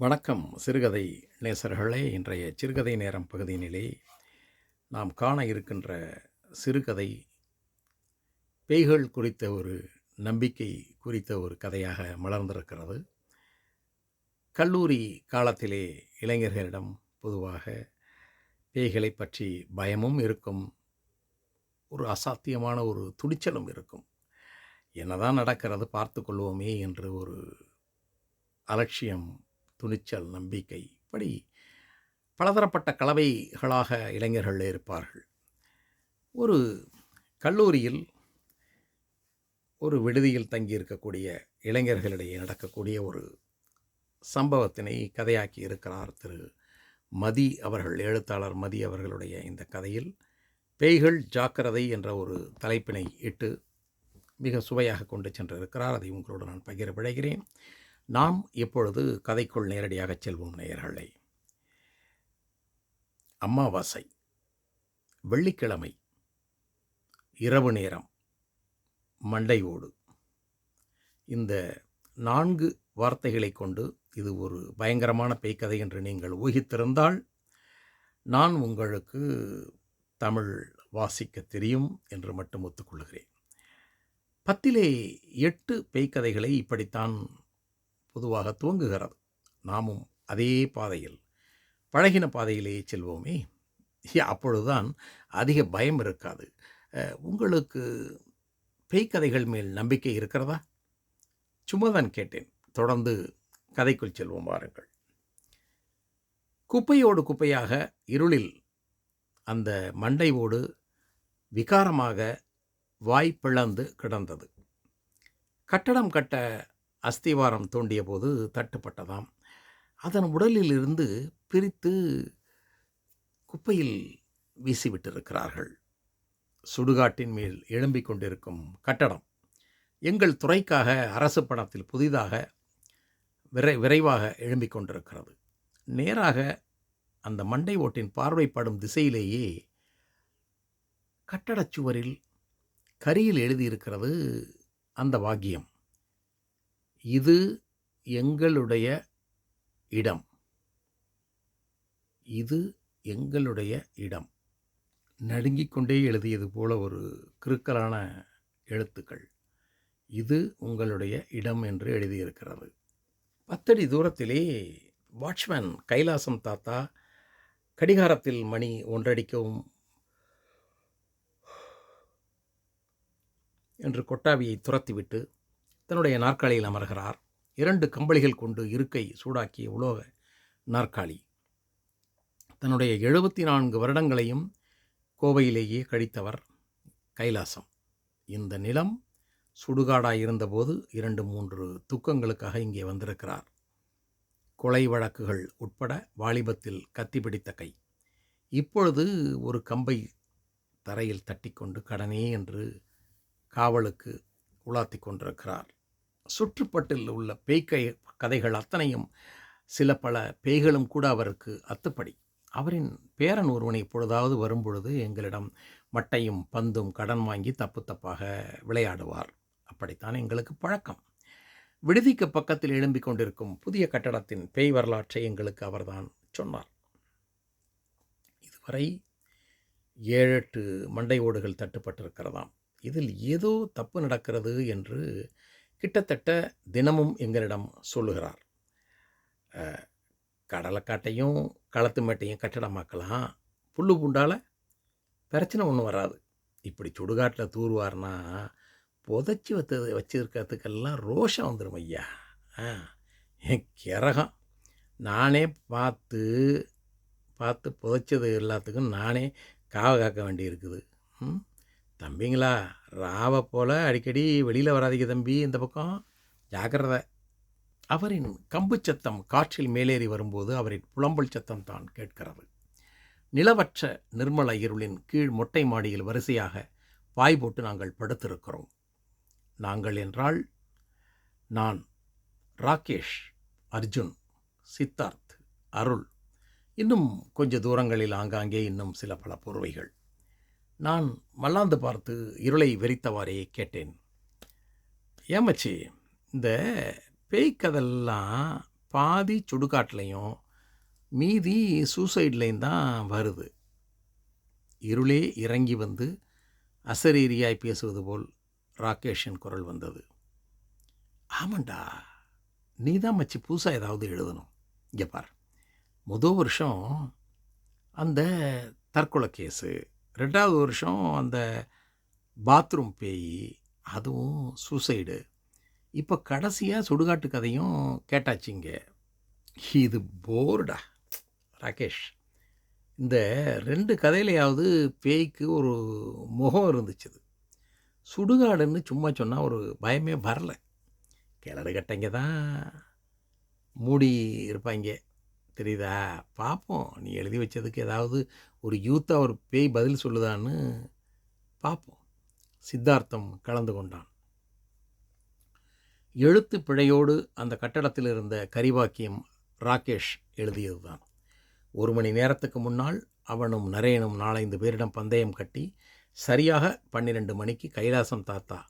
வணக்கம் சிறுகதை நேசர்களே. இன்றைய சிறுகதை நேரம் பகுதியினிலே நாம் காண இருக்கின்ற சிறுகதை பேய்கள் குறித்த ஒரு நம்பிக்கை குறித்த ஒரு கதையாக மலர்ந்திருக்கிறது. கல்லூரி காலத்திலே இளைஞர்களிடம் பொதுவாக பேய்களை பற்றி பயமும் இருக்கும் ஒரு அசாத்தியமான ஒரு துடிச்சலும் இருக்கும். என்னதான் நடக்கிறது பார்த்து கொள்வோமே என்று ஒரு அலட்சியம் துணிச்சல் நம்பிக்கை இப்படி பலதரப்பட்ட கலவைகளாக இளைஞர்கள் இருப்பார்கள். ஒரு கல்லூரியில் ஒரு விடுதியில் தங்கியிருக்கக்கூடிய இளைஞர்களிடையே நடக்கக்கூடிய ஒரு சம்பவத்தினை கதையாக்கி இருக்கிறார் திரு. மதி அவர்கள் எழுத்தாளர் மதி அவர்களுடைய இந்த கதையில் பேய்கள் ஜாக்கிரதை என்ற ஒரு தலைப்பினை இட்டு மிக சுவையாக கொண்டு சென்றிருக்கிறார். அதை உங்களோடு நான் பகிர விழைகிறேன். நாம் இப்பொழுது கதைக்குள் நேரடியாக செல்வோம் நேயர்களே? அமாவாசை வெள்ளிக்கிழமை இரவு நேரம் மண்டை ஓடு இந்த நான்கு வார்த்தைகளை கொண்டு இது ஒரு பயங்கரமான பேய்க்கதை என்று நீங்கள் ஊகித்திருந்தால் நான் உங்களுக்கு தமிழ் வாசிக்க தெரியும் என்று மட்டும் ஒத்துக்கொள்கிறேன். பத்திலே எட்டு பேய்க்கதைகளை இப்படித்தான் பொதுவாக துவங்குகிறது. நாமும் அதே பாதையில் பழகின பாதையிலேயே செல்வோமே. அப்பொழுதுதான் அதிக பயம் இருக்காது. உங்களுக்கு பேய்க்கதைகள் மேல் நம்பிக்கை இருக்கிறதா? சும்மா தான் கேட்டேன். தொடர்ந்து கதைக்குள் செல்வோம் வாருங்கள். குப்பையோடு குப்பையாக இருளில் அந்த மண்டையோடு விகாரமாக வாய் பிளந்து கிடந்தது. கட்டடம் கட்ட அஸ்திவாரம் தோண்டிய போது தட்டுப்பட்டதாம். அதன் உடலில் இருந்து பிரித்து குப்பையில் வீசிவிட்டிருக்கிறார்கள். சுடுகாட்டின் மேல் எழும்பிக் கொண்டிருக்கும் கட்டடம் எங்கள் துறைக்காக அரசு பணத்தில் புதிதாக விரை விரைவாக எழும்பிக் கொண்டிருக்கிறது. நேராக அந்த மண்டை ஓட்டின் பார்வைப்படும் திசையிலேயே கட்டடச் சுவரில் கரியில் எழுதியிருக்கிறது அந்த வாக்கியம். இது எங்களுடைய இடம். இது எங்களுடைய இடம். நடுங்கிக் கொண்டே எழுதியது போல ஒரு கிறுக்கலான எழுத்துக்கள். இது உங்களுடைய இடம் என்று எழுதியிருக்கிறது. பத்தடி தூரத்திலே வாட்ச்மேன் கைலாசம் தாத்தா கடிகாரத்தில் மணி ஒன்றடிக்கவும் என்று கொட்டாவியை துரத்திவிட்டு தன்னுடைய நாற்காலியில் அமர்கிறார். இரண்டு கம்பளிகள் கொண்டு இருக்கை சூடாக்கிய உலோக நாற்காலி. தன்னுடைய எழுபத்தி நான்கு வருடங்களையும் கோவையிலேயே கழித்தவர் கைலாசம். இந்த நிலம் சுடுகாடாக இருந்தபோது இரண்டு மூன்று துக்கங்களுக்காக இங்கே வந்திருக்கிறார். கொலை வழக்குகள் உட்பட வாலிபத்தில் கத்தி பிடித்த கை. இப்பொழுது ஒரு கம்பை தரையில் தட்டிக்கொண்டு கடனே என்று காவலுக்கு உலாத்தி கொண்டிருக்கிறார். சுற்றுப்பட்டில் உள்ள பேய்க்கை கதைகள் அத்தனையும் சில பல பேய்களும் கூட அவருக்கு அத்துப்படி. அவரின் பேரன் ஒருவன் இப்பொழுதாவது வரும்பொழுது எங்களிடம் மட்டையும் பந்தும் கடன் வாங்கி தப்பு தப்பாக விளையாடுவார். அப்படித்தான் எங்களுக்கு பழக்கம். விடுதிக்கு பக்கத்தில் எழும்பிக் கொண்டிருக்கும் புதிய கட்டடத்தின் பேய் வரலாற்றை எங்களுக்கு அவர்தான் சொன்னார். இதுவரை ஏழெட்டு மண்டை ஓடுகள் தட்டுப்பட்டிருக்கிறதாம். இதில் ஏதோ தப்பு நடக்கிறது என்று கிட்டத்தட்ட தினமும் எங்களிடம் சொல்லுகிறார். கடலைக்காட்டையும் களத்து மேட்டையும் கட்டடமாக்கலாம். புல்லு பூண்டால் பிரச்சனை ஒன்றும் வராது. இப்படி சுடுகாட்டில் தூர்வார்னா புதைச்சி வத்து வச்சுருக்கிறதுக்கெல்லாம் ரோஷம் வந்துடும் ஐயா. ஆ என் கிரகம். நானே பார்த்து பார்த்து புதைச்சது எல்லாத்துக்கும் நானே காவ காக்க வேண்டியிருக்குது. ம்? தம்பிங்களா ராவை போல் அடிக்கடி வெளியில் வராதீங்க தம்பி இந்த பக்கம். ஜாக்கிரதை. அவரின் கம்பு சத்தம் காற்றில் மேலேறி வரும்போது அவரின் புலம்பல் சத்தம் தான் கேட்கிறது. நிலவற்ற நிர்மல இருளின் கீழ் மொட்டை மாடியில் வரிசையாக பாய் போட்டு நாங்கள் படுத்திருக்கிறோம். நாங்கள் என்றால் நான் ராகேஷ் அர்ஜுன் சித்தார்த் அருள். இன்னும் கொஞ்ச தூரங்களில் ஆங்காங்கே இன்னும் சில பல பொறுவைகள் நான் மல்லாந்து பார்த்து இருளை வெறித்தவாறே கேட்டேன். ஏமச்சி இந்த பேய்க்கதெல்லாம் பாதி சுடுகாட்டிலையும் மீதி சூசைட்லேயும் தான் வருது. இருளே இறங்கி வந்து அசரீரியாய் பேசுவது போல் ராகேஷின் குரல் வந்தது. ஆமாண்டா நீ தான் மச்சி புதுசாக ஏதாவது எழுதணும். இங்கே பார் முதல் வருஷம் அந்த தற்கொலை கேஸு ரெண்டாவது வருஷம் அந்த பாத்ரூம் பேய் அதுவும் சூசைடு. இப்போ கடைசியாக சுடுகாட்டு கதையும் கேட்டாச்சிங்க இது போர்டா. ராகேஷ் இந்த ரெண்டு கதையிலையாவது பேய்க்கு ஒரு முகம் இருந்துச்சு சுடுகாடுன்னு சும்மா சொன்னால் ஒரு பயமே வரல. கிணறு கட்டைங்க தான். மூடி இருப்பாங்க தெரியுதா? பார்ப்போம் நீ எழுதி வச்சதுக்கு ஏதாவது ஒரு யூத்தாக ஒரு பேய் பதில் சொல்லுதான்னு பார்ப்போம் சித்தார்த்தம் கலந்து கொண்டான். எழுத்து பிழையோடு அந்த கட்டடத்தில் இருந்த கரிவாக்கியம் ராகேஷ் எழுதியதுதான். ஒரு மணி நேரத்துக்கு முன்னால் அவனும் நரேனும் நாலைந்து பேரிடம் பந்தயம் கட்டி சரியாக பன்னிரண்டு மணிக்கு கைலாசம் தாத்தா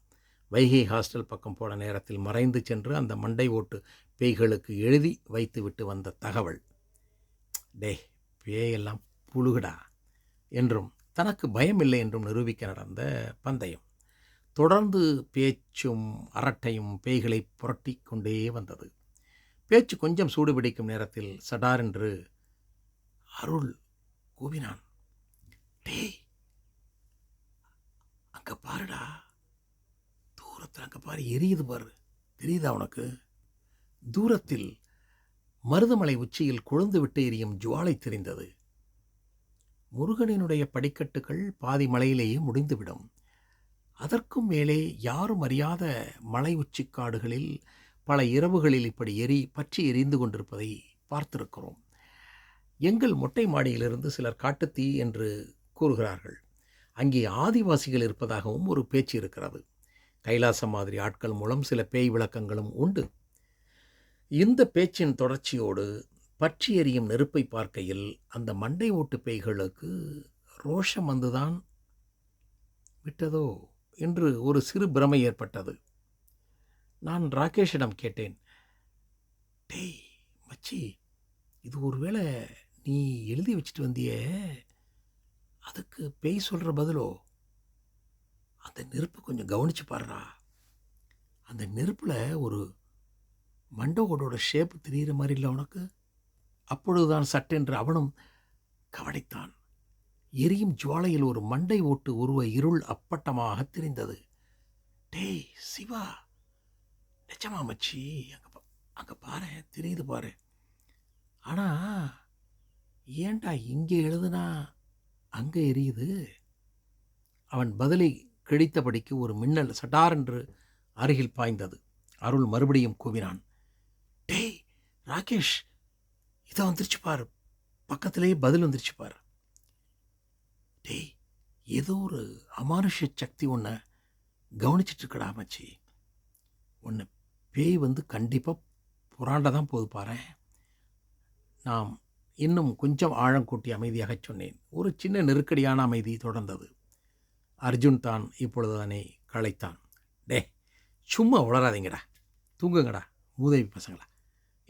வைகை ஹாஸ்டல் பக்கம் போன நேரத்தில் மறைந்து சென்று அந்த மண்டை ஓட்டு பேய்களுக்கு எழுதி வைத்துவிட்டு வந்த தகவல். டே பேயெல்லாம் புழுகடா என்றும் தனக்கு பயமில்லை என்றும் நிரூபிக்க நடந்த பந்தயம். தொடர்ந்து பேச்சும் அரட்டையும் பேய்களை புரட்டி கொண்டே வந்தது. பேச்சு கொஞ்சம் சூடு பிடிக்கும் நேரத்தில் சடாரென்று அருள் கூவினான். டேய் அங்க பாருடா. தூரத்தில் அங்க பாரு எரியுது பாரு. தெரியுதா உனக்கு? தூரத்தில் மருதமலை உச்சியில் கொழுந்து விட்டு எரியும் ஜுவாலை தெரிந்தது. முருகனினுடைய படிக்கட்டுகள் பாதி மலையிலேயே முடிந்துவிடும். அதற்கும் மேலே யாரும் அறியாத மலை உச்சிக்காடுகளில் பல இரவுகளில் இப்படி எரி பற்றி எரிந்து கொண்டிருப்பதை பார்த்திருக்கிறோம். எங்கள் மொட்டை மாடியிலிருந்து சிலர் காட்டுத்தீ என்று கூறுகிறார்கள். அங்கே ஆதிவாசிகள் இருப்பதாகவும் ஒரு பேச்சு இருக்கிறது. கைலாசம் மாதிரி ஆட்கள் மூலம் சில பேய் விளக்கங்களும் உண்டு. இந்த பேச்சின் தொடர்ச்சியோடு பற்றி எரியும் நெருப்பை பார்க்கையில் அந்த மண்டை ஓட்டு பேய்களுக்கு ரோஷம் வந்துதான் விட்டதோ என்று ஒரு சிறு பிரமை ஏற்பட்டது. நான் ராகேஷிடம் கேட்டேன் டேய் மச்சி இது ஒருவேளை நீ எழுதி வச்சுட்டு வந்தியே அதுக்கு பேய் சொல்கிற பதிலோ? அந்த நெருப்பு கொஞ்சம் கவனிச்சு பாடுறா அந்த நெருப்பில் ஒரு மண்டகோடோட ஷேப் தெரிகிற மாதிரி இல்லை உனக்கு? அப்பொழுதுதான் சட்டென்று அவனும் கவனித்தான். எரியும் ஜுவாலையில் ஒரு மண்டை ஓட்டு உருவ இருள் அப்பட்டமாக தெரிந்தது. டேய் சிவா! நிஜமா மச்சி. அங்கே அங்கே பாரு. தெரியுது பாரு. ஆனால் ஏன்டா இங்கே எழுதுனா அங்கே எரியுது? அவன் பதிலை கிழித்தபடிக்கு ஒரு மின்னல் சட்டாரென்று அருகில் பாய்ந்தது. அருள் மறுபடியும் கூவினான். டேய் ராகேஷ்! இதை வந்துருச்சு பாரு. பக்கத்திலேயே பதில் வந்துருச்சு பாரு. டேய் ஏதோ ஒரு அமானுஷ சக்தி ஒன்றை கவனிச்சிட்ருக்கடா மச்சி. ஒன்று பேய் வந்து கண்டிப்பாக புராண்ட தான் போது பாரு. நாம் இன்னும் கொஞ்சம் ஆழம் கூட்டி அமைதியாக சொன்னேன். ஒரு சின்ன நெருக்கடியான அமைதி தொடர்ந்தது. அர்ஜுன் தான் இப்பொழுது தானே களைத்தான். டே சும்மா உளராதீங்கடா தூங்குங்கடா. மூதேவி பசங்களா.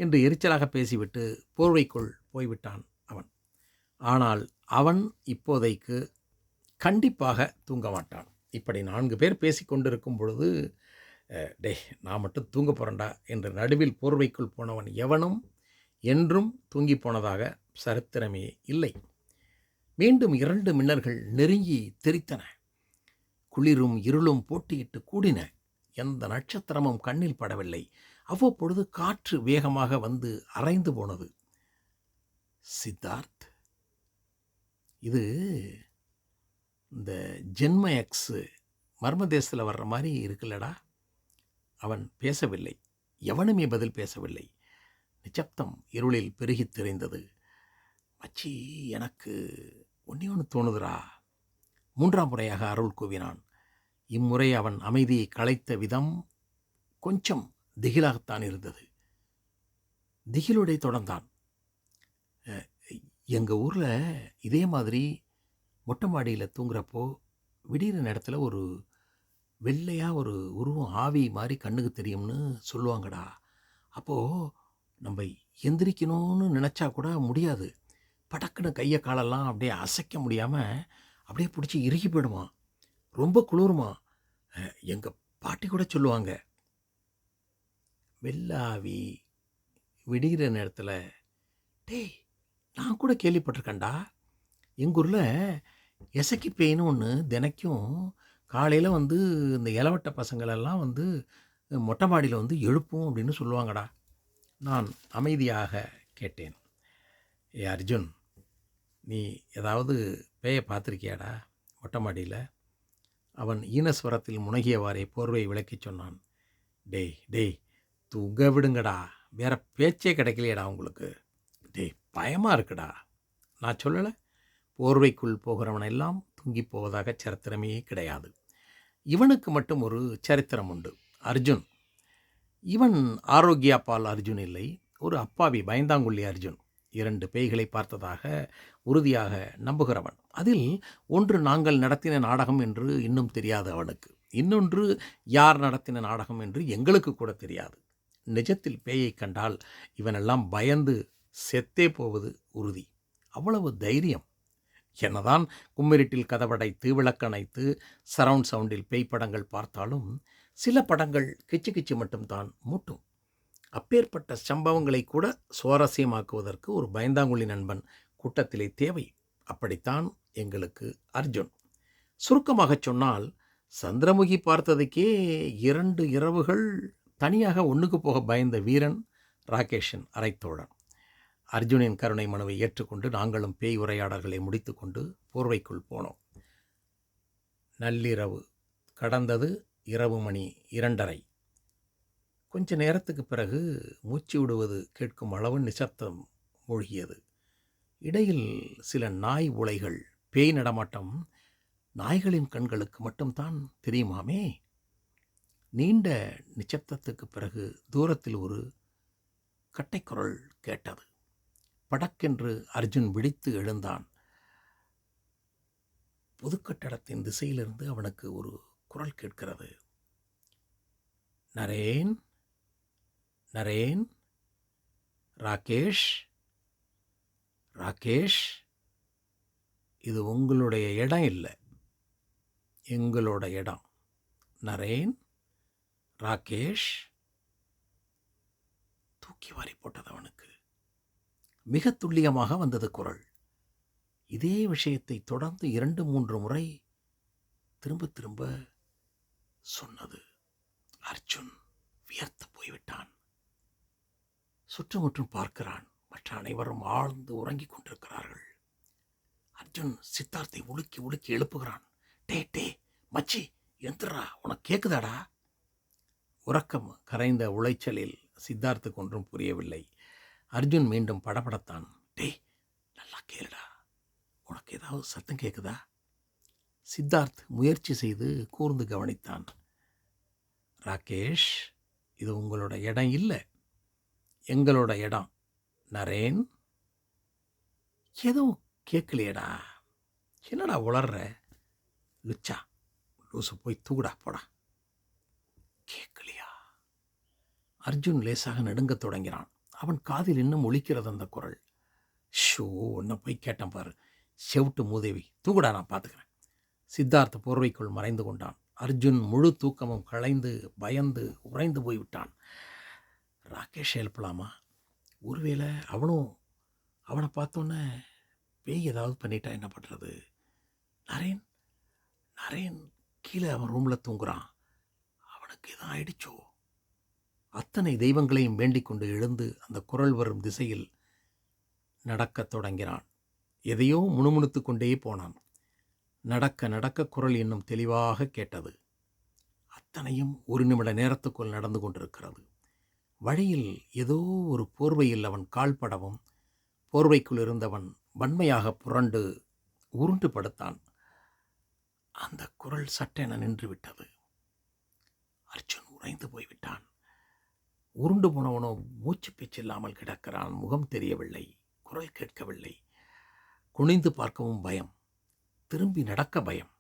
என்று எரிச்சலாக பேசிவிட்டு போர்வைக்குள் போய்விட்டான் அவன். ஆனால் அவன் இப்போதைக்கு கண்டிப்பாக தூங்க மாட்டான். இப்படி நான்கு பேர் பேசி கொண்டிருக்கும் பொழுது டே நான் மட்டும் தூங்க போகிறேன்டா என்று நடுவில் போர்வைக்குள் போனவன் எவனும் என்றும் தூங்கி போனதாக சரித்திரமே இல்லை. மீண்டும் இரண்டு மின்னல்கள் நெருங்கி தெரித்தன. குளிரும் இருளும் போட்டியிட்டு கூடின. எந்த நட்சத்திரமும் கண்ணில் படவில்லை. அவ்வப்பொழுது காற்று வேகமாக வந்து அரைந்து போனது. சித்தார்த் இது இந்த ஜென்ம எக்ஸ் மர்ம தேசத்தில் வர்ற மாதிரி இருக்குல்லடா. அவன் பேசவில்லை. எவனுமே பதில் பேசவில்லை. நிச்சப்தம் இருளில் பெருகித் தெரிந்தது. மச்சி எனக்கு ஒன்றே ஒன்று தோணுதுடா. மூன்றாம் முறையாக அருள் கூவினான். இம்முறை அவன் அமைதியை கலைத்த விதம் கொஞ்சம் திகிலாகத்தான் இருந்தது. திகிலுடைய தொடர்ந்தான். எங்கள் ஊரில் இதே மாதிரி மொட்டை மாடியில் தூங்குறப்போ விடிகிற நேரத்தில் ஒரு வெள்ளையாக ஒரு உருவம் ஆவி மாதிரி கண்ணுக்கு தெரியும்னு சொல்லுவாங்கடா. அப்போது நம்ம எந்திரிக்கணும்னு நினச்சா கூட முடியாது. படக்குன்னு கையை காலெல்லாம் அப்படியே அசைக்க முடியாமல் அப்படியே பிடிச்சி இறுகி போயிடுமா. ரொம்ப குளிருமா. எங்கள் பாட்டி கூட சொல்லுவாங்க வெள்ளாவி விடிகிற நேரத்தில் டேய் நான் கூட கேள்விப்பட்டிருக்கேன்டா. எங்கள் ஊரில் எசக்கி பேயின்னு ஒன்று தினைக்கும் காலையில் வந்து இந்த இலவட்ட பசங்களெல்லாம் வந்து மொட்டை மாடியில் வந்து எழுப்பும் அப்படின்னு சொல்லுவாங்கடா. நான் அமைதியாக கேட்டேன். ஏ அர்ஜுன் நீ ஏதாவது பேயை பார்த்துருக்கியாடா மொட்டை மாடியில்? அவன் ஈனஸ்வரத்தில் முனகியவாறே போர்வை விளக்கிச் சொன்னான். டேய் டேய் தூங்க விடுங்கடா. வேற பேச்சே கிடைக்கலையடா உங்களுக்கு. டேய் பயமாக இருக்குடா. நான் சொல்லலை. போர்வைக்குள் போகிறவனெல்லாம் தூங்கி போவதாக சரித்திரமே கிடையாது. இவனுக்கு மட்டும் ஒரு சரித்திரம் உண்டு. அர்ஜுன். இவன் ஆரோக்கியா பால் அர்ஜுன் இல்லை. ஒரு அப்பாவி பயந்தாங்குள்ளி அர்ஜுன். இரண்டு பேய்களை பார்த்ததாக உறுதியாக நம்புகிறவன். அதில் ஒன்று நாங்கள் நடத்தின நாடகம் என்று இன்னும் தெரியாது அவனுக்கு. இன்னொன்று யார் நடத்தின நாடகம் என்று எங்களுக்கு கூட தெரியாது. நிஜத்தில் பேயை கண்டால் இவனெல்லாம் பயந்து செத்தே போவது உறுதி. அவ்வளவு தைரியம். என்னதான் கும்மிரிட்டில் கதவடைத்து விளக்கணைத்து சரவுண்ட் சவுண்டில் பேய் படங்கள் பார்த்தாலும் சில படங்கள் கிச்சு கிச்சு மட்டும்தான் மூட்டும். அப்பேற்பட்ட சம்பவங்களை கூட சுவாரஸ்யமாக்குவதற்கு ஒரு பயந்தாங்குழி நண்பன் கூட்டத்திலே தேவை. அப்படித்தான் எங்களுக்கு அர்ஜுன். சுருக்கமாகச் சொன்னால் சந்திரமுகி பார்த்ததுக்கே இரண்டு இரவுகள் தனியாக ஒன்றுக்கு போக பயந்த வீரன் ராகேஷன் அரைத்தோழன். அர்ஜுனின் கருணை மனுவை ஏற்றுக்கொண்டு நாங்களும் பேய் உரையாடல்களை முடித்துக்கொண்டு போர்வைக்குள் போனோம். நள்ளிரவு கடந்தது இரவு மணி இரண்டரை. கொஞ்ச நேரத்துக்கு பிறகு மூச்சு விடுவது கேட்கும் அளவு நிசப்தம் மூழ்கியது. இடையில் சில நாய் உலைகள் பேய் நடமாட்டம் நாய்களின் கண்களுக்கு மட்டும்தான் தெரியுமாமே? நீண்ட நிச்சப்தத்துக்கு பிறகு தூரத்தில் ஒரு கட்டைக்குரல் கேட்டது. படக்கென்று அர்ஜுன் விழித்து எழுந்தான். பொதுக்கட்டடத்தின் திசையிலிருந்து அவனுக்கு ஒரு குரல் கேட்கிறது. நரேன் நரேன் ராகேஷ் ராகேஷ் இது உங்களுடைய இடம் இல்லை. எங்களோட இடம். நரேன் ராகேஷ்? தூக்கி வாரி போட்டது அவனுக்கு மிக துல்லியமாக வந்தது குரல். இதே விஷயத்தை தொடர்ந்து இரண்டு மூன்று முறை திரும்ப திரும்ப சொன்னது. அர்ஜுன் வியர்த்து போய்விட்டான். சுற்றுமுற்றும் பார்க்கிறான். மற்ற அனைவரும் ஆழ்ந்து உறங்கிக் கொண்டிருக்கிறார்கள். அர்ஜுன் சித்தார்த்தை உலுக்கி உலுக்கி எழுப்புகிறான். டே டே மச்சி எந்திரா உனக்கு கேட்குதாடா உறக்கம் கரைந்த உளைச்சலில் சித்தார்த்துக்கு ஒன்றும் புரியவில்லை. அர்ஜுன் மீண்டும் படபடத்தான். டேய் நல்லா கேளுடா. உனக்கு ஏதாவது சத்தம் கேட்குதா சித்தார்த் முயற்சி செய்து கூர்ந்து கவனித்தான். ராகேஷ் இது உங்களோட இடம் இல்லை. எங்களோட இடம். நரேன்? எதுவும் கேட்கலையடா என்னடா உளர்ற? லுச்சா லூசு போய் தூக்குடா போடா. கேட்கலையா? அர்ஜுன் லேசாக நடுங்கத் தொடங்கினான். அவன் காதில் இன்னும் ஒழிக்கிறது அந்த குரல். ஷோ உன்னை போய் கேட்டேன் பாரு. செவிட்டு மூதேவி தூக்குடா நான் பார்த்துக்கிறேன் சித்தார்த்த போர்வைக்குள் மறைந்து கொண்டான். அர்ஜுன் முழு தூக்கமும் களைந்து பயந்து உறைந்து போய்விட்டான். ராகேஷ் எழுப்பலாமா? ஒருவேளை அவனும் அவனை பார்த்தோன்னே பேய் ஏதாவது பண்ணிட்டா என்ன பண்ணுறது நரேன்? நரேன் கீழே அவன் ரூமில் தூங்குறான். அவனுக்கு ஆயிடுச்சோ அத்தனை தெய்வங்களையும் வேண்டிக் கொண்டு எழுந்து அந்த குரல் வரும் திசையில் நடக்கத் தொடங்கினான். எதையோ முணுமுணுத்து கொண்டே போனான். நடக்க நடக்க குரல் இன்னும் தெளிவாக கேட்டது. அத்தனையும் ஒரு நிமிட நேரத்துக்குள் நடந்து கொண்டிருக்கிறது. வழியில் ஏதோ ஒரு போர்வையில் அவன் கால்படவும் போர்வைக்குள் இருந்தவன் வன்மையாக புரண்டு உருண்டு படுத்தான். அந்த குரல் சட்டென நின்றுவிட்டது. அர்ஜுன் உறைந்து போய்விட்டான். உருண்டு போனவனோ மூச்சு பேச்சில்லாமல் கிடக்கிறான். முகம் தெரியவில்லை குரல் கேட்கவில்லை. குனிந்து பார்க்கவும் பயம். திரும்பி நடக்க பயம்.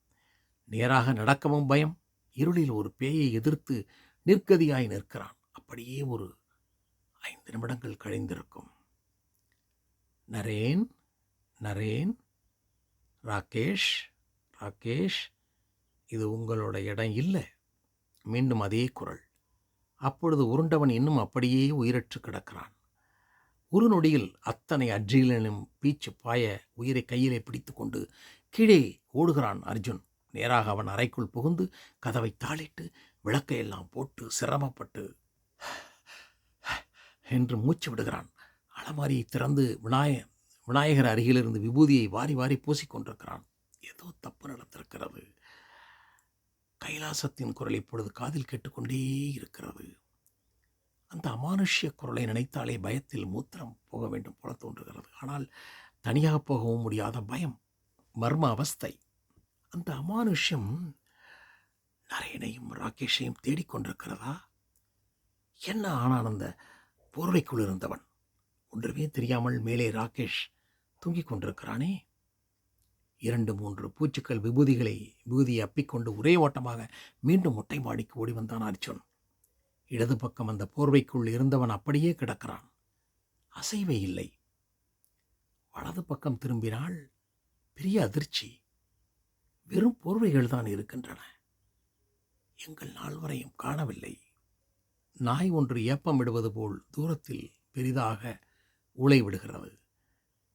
நேராக நடக்கவும் பயம். இருளில் ஒரு பேயை எதிர்த்து நிற்கதியாய் நிற்கிறான். அப்படியே ஒரு ஐந்து நிமிடங்கள் கழிந்திருக்கும். நரேன் நரேன் ராகேஷ் ராகேஷ் இது உங்களோட இடம் இல்லை. மீண்டும் அதே குரல். அப்பொழுது உருண்டவன் இன்னும் அப்படியே உயிரற்று கிடக்கிறான். ஒரு நொடியில் அத்தனை அட்ரிலினும் பீச்சு பாய உயிரை கையிலே பிடித்துக்கொண்டு கீழே ஓடுகிறான் அர்ஜுன். நேராக அவன் அறைக்குள் புகுந்து கதவை தாளிட்டு விளக்கையெல்லாம் போட்டு சிரமப்பட்டு என்று மூச்சு விடுகிறான். அலமாரியை திறந்து விநாய விநாயகர் அருகிலிருந்து விபூதியை வாரி வாரி பூசிக்கொண்டிருக்கிறான் ஏதோ தப்பு நடத்திருக்கிறது கைலாசத்தின் குரல் இப்பொழுது காதில் கேட்டுக்கொண்டே இருக்கிறது. அந்த அமானுஷ்ய குரலை நினைத்தாலே பயத்தில் மூத்திரம் போக வேண்டும் போல தோன்றுகிறது. ஆனால் தனியாக போகவும் முடியாத பயம் மர்ம அவஸ்தை. அந்த அமானுஷ்யம் நரேனையும் ராகேஷையும் தேடிக்கொண்டிருக்கிறதா என்ன ஆனான் அந்த போர்வைக்குள் இருந்தவன்? ஒன்றுமே தெரியாமல் மேலே ராகேஷ் தூங்கிக் கொண்டிருக்கிறானே. இரண்டு மூன்று பூச்சுக்கள் விபூதிகளை விபூதியை அப்பிக்கொண்டு ஒரே ஓட்டமாக மீண்டும் மொட்டைமாடிக்கு ஓடி வந்தான் அர்ஜுன். இடது பக்கம் அந்த போர்வைக்குள் இருந்தவன் அப்படியே கிடக்கிறான். அசைவே இல்லை. வலது பக்கம் திரும்பினால் பெரிய அதிர்ச்சி. வெறும் போர்வைகள் தான் இருக்கின்றன. எங்கள் நால்வரையும் காணவில்லை. நாய் ஒன்று ஏப்பமிடுவது போல் தூரத்தில் பெரிதாக ஊளை விடுகிறது.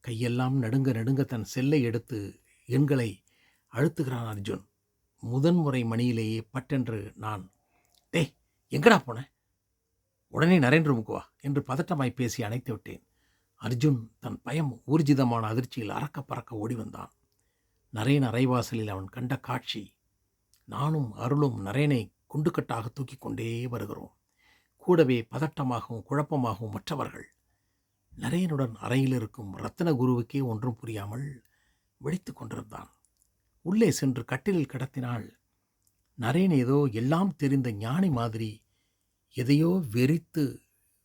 கையெல்லாம் நடுங்க நடுங்க தன் செல்லை எடுத்து எண்களை அழுத்துகிறான் அர்ஜுன். முதன்முறை மணியிலேயே பட்டென்று நான் டேய் எங்கடா போன? உடனே நரேந்திரமுக்கு வா என்று பதட்டமாய் பேசி அணைத்து விட்டேன். அர்ஜுன் தன் பயம் ஊர்ஜிதமான அதிர்ச்சியில் அறக்க பறக்க ஓடி வந்தான். நரேன் அரைவாசலில் அவன் கண்ட காட்சி நானும் அருளும் நரேனை குண்டுக்கட்டாக தூக்கி கொண்டே வருகிறோம். கூடவே பதட்டமாகவும் குழப்பமாகவும் மற்றவர்கள் நரேனுடன் அறையில் இருக்கும் ரத்னகுருவுக்கே ஒன்றும் புரியாமல் வெடித்து கொண்டிருந்தான். உள்ளே சென்று கட்டிலில் கடத்தினாள். நரேன் ஏதோ எல்லாம் தெரிந்த ஞானி மாதிரி எதையோ வெறித்து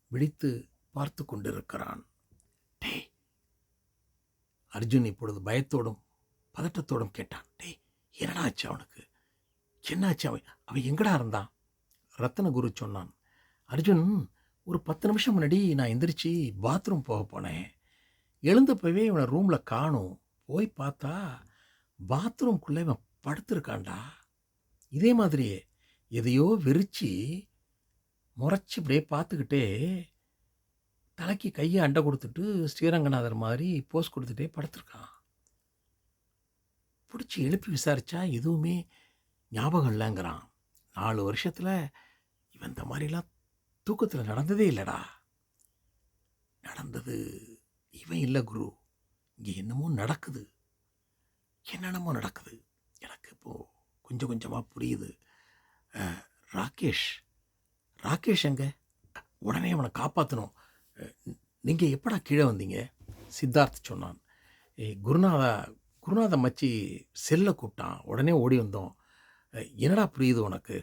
விழித்து பார்த்து கொண்டிருக்கிறான். டே! அர்ஜுன் இப்பொழுது பயத்தோடும் பதட்டத்தோடும் கேட்டான். டே என்னடா ஆச்சு அவனுக்கு? என்னாச்சு? அவன் அவன் எங்கடா இருந்தான்? ரத்தனகுரு சொன்னான். அர்ஜுன் ஒரு பத்து நிமிஷம் முன்னாடி நான் எந்திரிச்சு பாத்ரூம் போக போனேன். எழுந்தப்பவே இவனை ரூமில் காணும். போய் பார்த்தா பாத்ரூம்குள்ளே இவன் படுத்திருக்கான்டா. இதே மாதிரியே எதையோ வெறிச்சு முறைச்சி இப்படியே பார்த்துக்கிட்டே தலைக்கு கையை அண்டை கொடுத்துட்டு ஸ்ரீரங்கநாதர் மாதிரி போஸ் கொடுத்துட்டே படுத்திருக்கான். பிடிச்சி எழுப்பி விசாரித்தா எதுவுமே ஞாபகம் இல்லைங்கிறான். நாலு வருஷத்தில் இவன் இந்த மாதிரிலாம் தூக்கத்தில் நடந்ததே இல்லைடா. நடந்தது இவன் இல்லை குரு. இங்கே என்னமோ நடக்குது. என்னென்னமோ நடக்குது? எனக்கு இப்போது கொஞ்சம் கொஞ்சமாக புரியுது. ராகேஷ். ராகேஷ் எங்க? உடனே அவனை காப்பாற்றணும் நீங்கள் எப்படா கீழே வந்தீங்க? சித்தார்த் சொன்னான். ஏய் குருநாதா குருநாத மச்சி செல்லை கூப்பிட்டான். உடனே ஓடி வந்தோம். என்னடா புரியுது உனக்கு?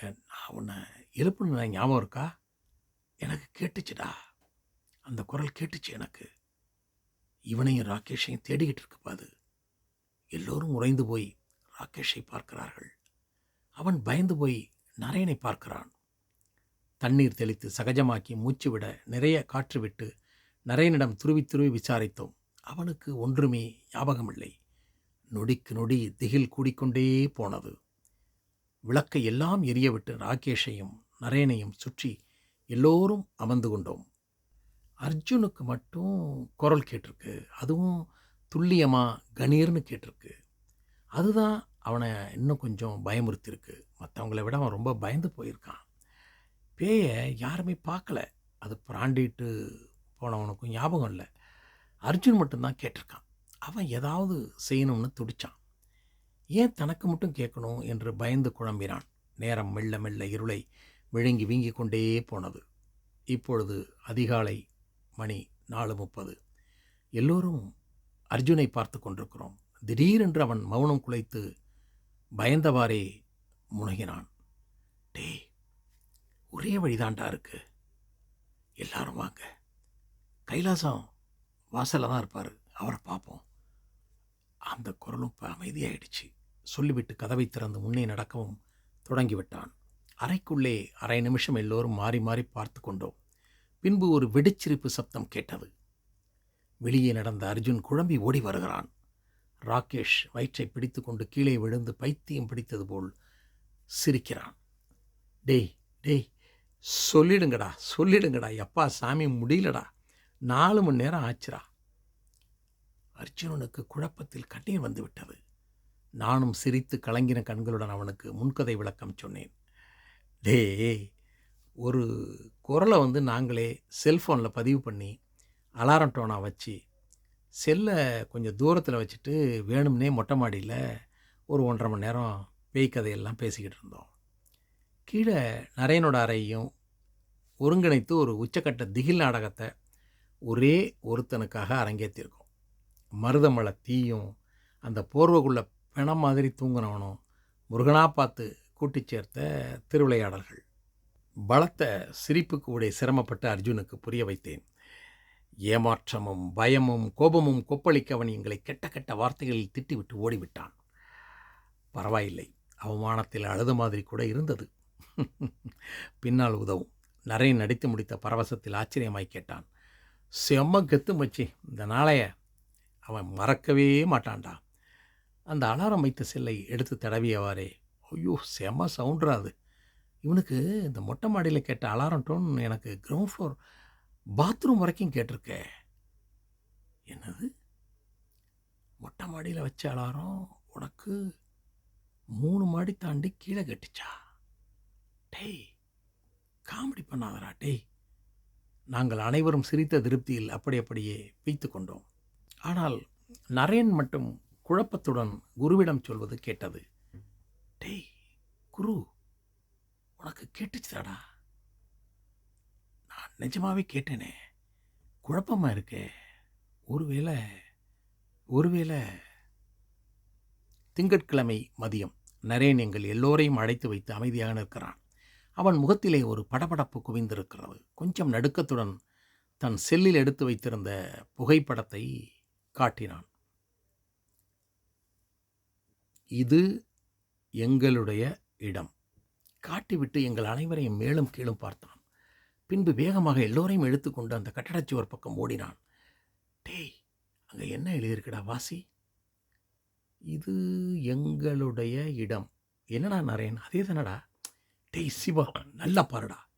நான் உன்னை எழுப்புன ஞாபகம் இருக்கா? எனக்கு கேட்டுச்சுடா. அந்த குரல் கேட்டுச்சு எனக்கு. இவனையும் ராகேஷையும் தேடிக்கிட்டு இருக்குப்பா அது எல்லோரும் உறைந்து போய் ராகேஷை பார்க்கிறார்கள். அவன் பயந்து போய் நரேனை பார்க்கிறான். தண்ணீர் தெளித்து சகஜமாக்கி மூச்சு விட நிறைய காற்று விட்டு நரேனிடம் துருவி துருவி விசாரித்தோம். அவனுக்கு ஒன்றுமே ஞாபகமில்லை. நொடிக்கு நொடி திகில் கூடிக்கொண்டே போனது. விளக்கை எல்லாம் எரியவிட்டு ராகேஷையும் நரேனையும் சுற்றி எல்லோரும் அமர்ந்து கொண்டோம். அர்ஜுனுக்கு மட்டும் குரல் கேட்டிருக்கு. அதுவும் துல்லியமாக கணீர்னு கேட்டிருக்கு. அதுதான் அவனை இன்னும் கொஞ்சம் பயமுறுத்திருக்கு மற்றவங்கள விட அவன் ரொம்ப பயந்து போயிருக்கான். பேயை யாருமே பார்க்கல. அது பிராண்டிட்டு போனவனுக்கும் ஞாபகம் இல்லை. அர்ஜுன் மட்டும்தான் கேட்டிருக்கான். அவன் ஏதாவது செய்யணும்னு துடிச்சான். ஏன் தனக்கு மட்டும் கேட்கணும் என்று பயந்து குழம்பினான். நேரம் மெல்ல மெல்ல இருளை விழுங்கி வீங்கி கொண்டே போனது. இப்பொழுது அதிகாலை மணி நாலு முப்பது. எல்லோரும் அர்ஜுனை பார்த்து கொண்டிருக்கிறோம். திடீரென்று அவன் மௌனம் குலைத்து பயந்தவாறே முனகினான். டேய் ஒரே வழிதாண்டா இருக்கு. எல்லாரும் வாங்க. கைலாசம் வாசலில் தான் இருப்பார். அவரை பார்ப்போம். அந்த குரலும் இப்போ அமைதியாயிடுச்சு. சொல்லிவிட்டு கதவை திறந்து முன்னே நடக்கவும் தொடங்கிவிட்டான். அறைக்குள்ளே அரை நிமிஷம் எல்லோரும் மாறி மாறி பார்த்து கொண்டோம். பின்பு ஒரு வெடிச்சிரிப்பு சப்தம் கேட்டது. வெளியே நடந்த அர்ஜுன் குழம்பி ஓடி வருகிறான். ராகேஷ் வயிற்றை பிடித்துக்கொண்டு கீழே விழுந்து பைத்தியம் பிடித்தது போல் சிரிக்கிறான். டேய் டேய் சொல்லிடுங்கடா சொல்லிடுங்கடா எப்பா சாமி முடியலடா நாலு மணி நேரம் ஆச்சுடா. அர்ஜுனனுக்கு குழப்பத்தில் கண்ணீர் வந்துவிட்டது நானும் சிரித்து கலங்கின கண்களுடன் அவனுக்கு முன்கதை விளக்கம் சொன்னேன். டேய் ஒரு குரலை வந்து நாங்களே செல்ஃபோனில் பதிவு பண்ணி அலாரம் டோனாக வச்சு செல்லை கொஞ்சம் தூரத்தில் வச்சுட்டு வேணும்னே மொட்டை மாடியில் ஒரு ஒன்றரை மணி நேரம் பேய் கதையெல்லாம் பேசிக்கிட்டு இருந்தோம். கீழே நரேனோட அறையும் ஒருங்கிணைத்து ஒரு உச்சக்கட்ட திகில் நாடகத்தை ஒரே ஒருத்தனுக்காக அரங்கேற்றிருக்கோம். மருதமலை தீயும் அந்த போர்வைக்குள்ளே பிணம் மாதிரி தூங்கினவனும் முருகனா பார்த்து கூட்டி சேர்த்த திருவிளையாடல்கள். பலத்த சிரிப்புக்கு உடைய சிரமப்பட்டு அர்ஜுனுக்கு புரிய வைத்தேன். ஏமாற்றமும் பயமும் கோபமும் கொப்பளிக்க அவன் எங்களை கெட்ட கெட்ட வார்த்தைகளில் திட்டிவிட்டு ஓடிவிட்டான். பரவாயில்லை அவமானத்தில் அழுத மாதிரி கூட இருந்தது. பின்னால் உதவும். நரேன் நடித்து முடித்த பரவசத்தில் ஆச்சரியமாய் கேட்டான். செம்ம கெத்து மச்சி இந்த நாளைய. அவன் மறக்கவே மாட்டான்டா. அந்த அலாரம் வைத்த செல்லை எடுத்து தடவியவாறே. ஐயோ செம்ம சவுண்ட்ரா அது இவனுக்கு இந்த மொட்டை மாடியில் கேட்ட அலாரம் டோன் எனக்கு கிரவுண்ட் ஃப்ளோர் பாத்ரூம் வரைக்கும் கேட்டிருக்கே. என்னது? மொட்டை மாடியில் வச்ச அலாரம் உனக்கு மூணு மாடி தாண்டி கீழே கட்டுச்சா? டேய் காமெடி பண்ணாதரா டேய். நாங்கள் அனைவரும் சிரித்த திருப்தியில் அப்படி அப்படியே வைத்து கொண்டோம். ஆனால் நரேன் மட்டும் குழப்பத்துடன் குருவிடம் சொல்வது கேட்டது. டேய் குரு உனக்கு கேட்டுச்சுதாடா. நான் நிஜமாவே கேட்டேனே. குழப்பமா இருக்கே. ஒருவேளை ஒருவேளை. திங்கட்கிழமை மதியம் நரேன் எங்கள் எல்லோரையும் அழைத்து வைத்து அமைதியாக நிற்கிறான். அவன் முகத்திலே ஒரு படபடப்பு குவிந்திருக்கிறது. கொஞ்சம் நடுக்கத்துடன் தன் செல்லில் எடுத்து வைத்திருந்த புகைப்படத்தை காட்டினான். இது எங்களுடைய இடம். காட்டிவிட்டு எங்கள் அனைவரையும் மேலும் கீழும் பார்த்தான். பின்பு வேகமாக எல்லோரையும் எடுத்துக்கொண்டு அந்த கட்டடச்சுவர் பக்கம் ஓடினான். டேய் அங்கே என்ன எழுதியிருக்குடா வாசி? இது எங்களுடைய இடம். என்னடா நரேன் அதே தானடா? டேய் சிவா நல்லா பாருடா.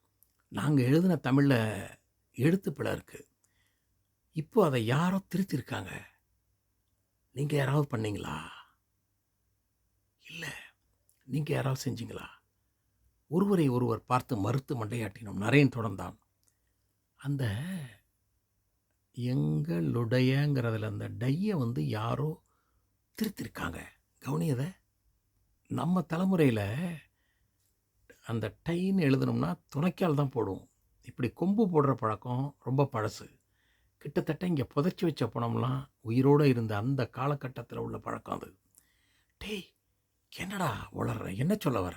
நாங்கள் எழுதின தமிழில் எழுத்து இருக்குது இப்போ அதை யாரோ திருத்திருக்காங்க. நீங்கள் யாராவது பண்ணீங்களா? இல்லை. நீங்கள் யாராவது செஞ்சீங்களா? ஒருவரை ஒருவர் பார்த்து மறுத்து மண்டையாட்டினோம். நரேன் தொடர்ந்தான். அந்த எங்களுடையங்கிறதுல அந்த டையை வந்து யாரோ திருத்திருக்காங்க. கவனியதை நம்ம தலைமுறையில் அந்த டைன்னு எழுதணும்னா துணைக்கால் தான் போடுவோம். இப்படி கொம்பு போடுற பழக்கம் ரொம்ப பழசு. கிட்டத்தட்ட இங்கே புதைச்சி வச்ச பணம்லாம் உயிரோடு இருந்த அந்த காலகட்டத்தில் உள்ள பழக்கம் அது. டேய் என்னடா வளர்ற என்ன சொல்ல வர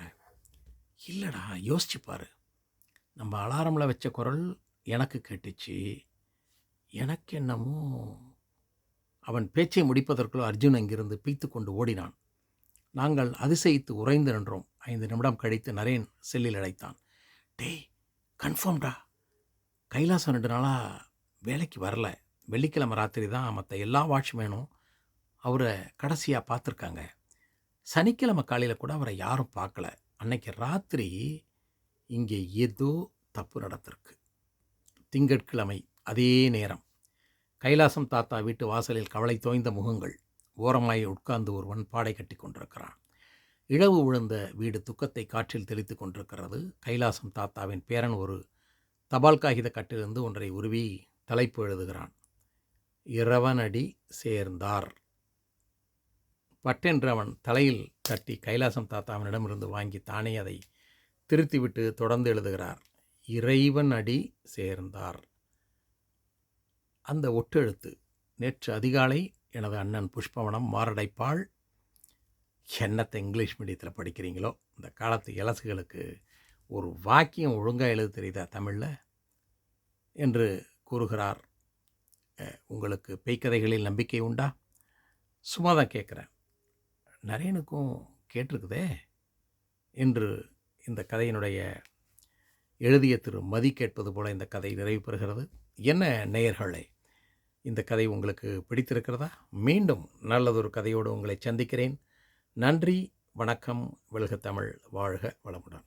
இல்லைடா யோசிச்சு பாரு. நம்ம அலாரமில் வச்ச குரல் எனக்கு கேட்டுச்சு. எனக்கு என்னமோ அவன் பேச்சை முடிப்பதற்குள் அர்ஜுன் அங்கிருந்து பீத்து கொண்டு ஓடினான். நாங்கள் அதிசயித்து உறைந்து நின்றோம். ஐந்து நிமிடம் கழித்து நரேன் செல்லில் அழைத்தான். டேய் கன்ஃபார்ம்டா கைலாசம் ரெண்டு நாளாக வேலைக்கு வரல. வெள்ளிக்கிழமை ராத்திரி தான் மற்ற எல்லா வாட்ச்மேனும் அவரை கடைசியாக பார்த்துருக்காங்க. சனிக்கிழமை காலையில் கூட அவரை யாரும் பார்க்கல. அன்னைக்கு ராத்திரி இங்கே ஏதோ தப்பு நடத்திருக்கு திங்கட்கிழமை அதே நேரம். கைலாசம் தாத்தா வீட்டு வாசலில் கவலை தோய்ந்த முகங்கள். ஓரமாய் உட்கார்ந்து ஒருவன் பாடை கட்டி கொண்டிருக்கிறான். இழவு விழுந்த வீடு துக்கத்தை காற்றில் தெளித்து கொண்டிருக்கிறது. கைலாசம் தாத்தாவின் பேரன் ஒரு தபால் காகித கட்டிலிருந்து ஒன்றை உருவி தலைப்பு எழுதுகிறான். இரவனடி சேர்ந்தார். பட்டென்று அவன் தலையில் தட்டி கைலாசம் தாத்தாவினிடமிருந்து வாங்கி தானே அதை திருத்திவிட்டு தொடர்ந்து எழுதுகிறார். இறைவன் அடி சேர்ந்தார். அந்த ஒட்டெழுத்து நேற்று அதிகாலை எனது அண்ணன் புஷ்பவனம் மாரடைப்பாள். என்னத்தை இங்கிலீஷ் மீடியத்தில் படிக்கிறீங்களோ? இந்த காலத்து இலசுகளுக்கு ஒரு வாக்கியம் ஒழுங்காக எழுத தெரியுதா தமிழில்? என்று கூறுகிறார். உங்களுக்கு பேய்க்கதைகளில் நம்பிக்கை உண்டா? சும்மா தான் கேட்குறேன். நரேனுக்கும் கேட்டிருக்குதே? என்று இந்த கதையினுடைய எழுதிய திரு மதி கேட்பது போல இந்த கதை நிறைவு பெறுகிறது. என்ன நேயர்களே இந்த கதை உங்களுக்கு பிடித்திருக்கிறதா? மீண்டும் நல்லதொரு கதையோடு உங்களை சந்திக்கிறேன். நன்றி வணக்கம் வெல்க தமிழ் வாழ்க வளமுடன்.